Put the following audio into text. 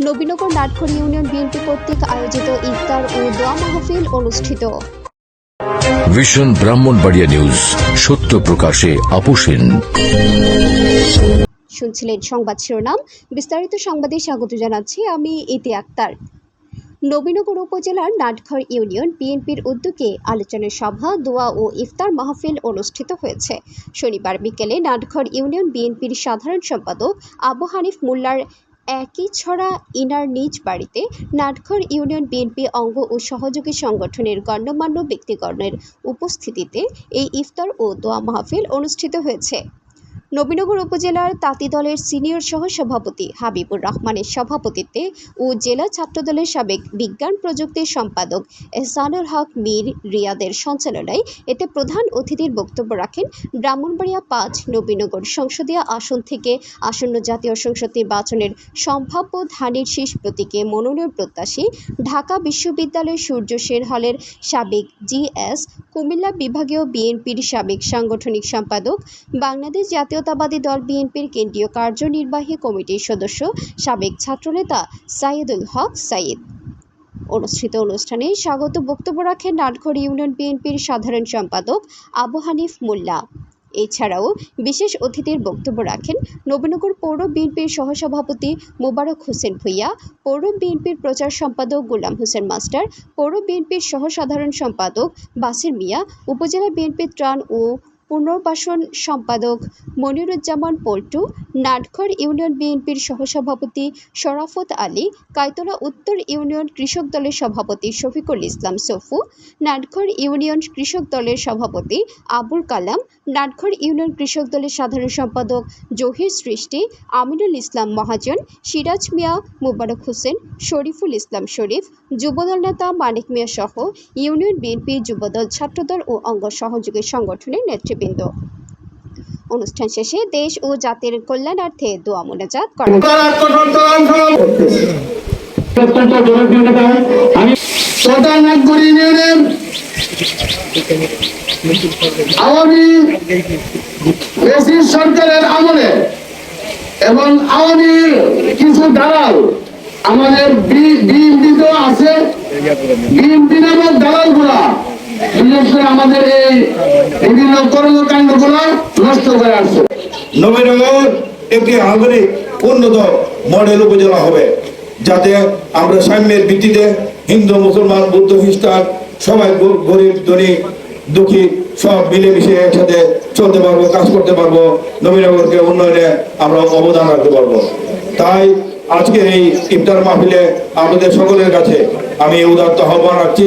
Nabinagar Natghar union BNP কর্তৃক আয়োজিত ইফতার ও দোয়া মাহফিল অনুষ্ঠিত। ভিশন ব্রাহ্মণবাড়িয়া নিউজ সত্য প্রকাশে আপোষহীন। শুনছিলেন সংবাদ শিরোনাম বিস্তারিত সংবাদে স্বাগত জানাচ্ছি আমি ইতি আক্তার। নবীনগর উপজেলার নাটঘর ইউনিয়ন বিএনপির উদ্যোগে আলোচনা সভা দোয়া ও ইফতার মাহফিল অনুষ্ঠিত হয়েছে। শনিবার বিকেলে নাটঘর ইউনিয়ন বিএনপির সাধারণ সম্পাদক আবু হানিফ মোল্লার একই ছড়া ইনার নিজ বাড়িতে নাটঘর ইউনিয়ন বিএনপি অঙ্গ ও সহযোগী সংগঠনের গণ্যমান্য ব্যক্তিগণের উপস্থিতিতে এই ইফতার ও দোয়া মাহফিল অনুষ্ঠিত হয়েছে। নবীনগর উপজেলার তাঁতি দলের সিনিয়র সহ সভাপতি হাবিবুর রহমানের সভাপতিত্বে ও জেলা ছাত্রদলের সাবেক বিজ্ঞান প্রযুক্তির সম্পাদক এহসানুল হক মীর রিয়াদের সঞ্চালনায় এতে প্রধান অতিথির বক্তব্য রাখেন ব্রাহ্মণবাড়িয়া পাঁচ নবীনগর সংসদীয় আসন থেকে আসন্ন জাতীয় সংসদ নির্বাচনের সম্ভাব্য ধানের শীষ প্রতীকে মনোনয়ন প্রত্যাশী ঢাকা বিশ্ববিদ্যালয় সূর্য সেন হলের সাবেক জিএস কুমিল্লা বিভাগীয় বিএনপির সাবেক সাংগঠনিক সম্পাদক, বাংলাদেশ জাতীয়তাবাদী দল বিএনপির কেন্দ্রীয় কার্যনির্বাহী কমিটির সদস্য সাবেক ছাত্রনেতা সাইয়েদুল হক সাইদ অনুষ্ঠিত অনুষ্ঠানে স্বাগত বক্তব্য রাখেন নাটঘর ইউনিয়ন বিএনপির সাধারণ সম্পাদক আবু হানিফ মোল্লা। এছাড়াও বিশেষ অতিথির বক্তব্য রাখেন নবীনগর পৌর বিএনপির সহসভাপতি মোবারক হোসেন ভূঁইয়া, পৌর বিএনপির প্রচার সম্পাদক গোলাম হোসেন মাস্টার, পৌর বিএনপির সহসাধারণ সম্পাদক বাসির মিয়া, উপজেলা বিএনপির ত্রাণ ও পুনর্বাসন সম্পাদক মনিরুজ্জামান পল্টু নাটঘর ইউনিয়ন বিএনপির সহসভাপতি শরাফত আলী, কাইতলা উত্তর ইউনিয়ন কৃষক দলের সভাপতি শফিকুল ইসলাম সফু নাটঘর ইউনিয়ন কৃষক দলের সভাপতি আবুল কালাম নাটঘর ইউনিয়ন কৃষক দলের সাধারণ সম্পাদক জহির সৃষ্টি, আমিনুল ইসলাম মহাজন, সিরাজ মিয়া মুবারক হোসেন, শরীফুল ইসলাম শরীফ, যুবদল নেতা মানিক মিয়া সহ ইউনিয়ন বিএনপি যুবদল ছাত্রদল ও অঙ্গ সহযোগী সংগঠনের নেতৃবৃন্দ অনুষ্ঠান শেষে দেশ ও জাতির কল্যাণার্থে দোয়া মোনাজাত করা। তারা কঠোর আন্দোলন অত্যন্ত জনপ্রিয় নেতা আমি প্রধান নাগপুর ইউনিয়নের আওয়ামী সরকারের আমলে এবং আওয়ামী কিছু দালাল আমাদের বিএনপি তো আছে বিএনপি নামক দালালগুলা আমাদের এই বিভিন্ন কর্মকাণ্ডগুলা নষ্ট করে আসছে। নবীনগর একটি উন্নত মডেল উপজেলা হবে, যাতে আমরা সাম্যের ভিত্তিতে হিন্দু, মুসলমান, বুদ্ধ, খ্রিস্টান, সবাই গরিব, ধনী, দুঃখী, সব মিলেমিশে একসাথে চলতে পারব, কাজ করতে পারব, নবীনগরকে উন্নয়নে আমরা অবদান রাখতে পারব। তাই আজকের এই ইফতার মাহফিলে আমাদের সকলের কাছে আমি উদাত্ত আহ্বান রাখছি।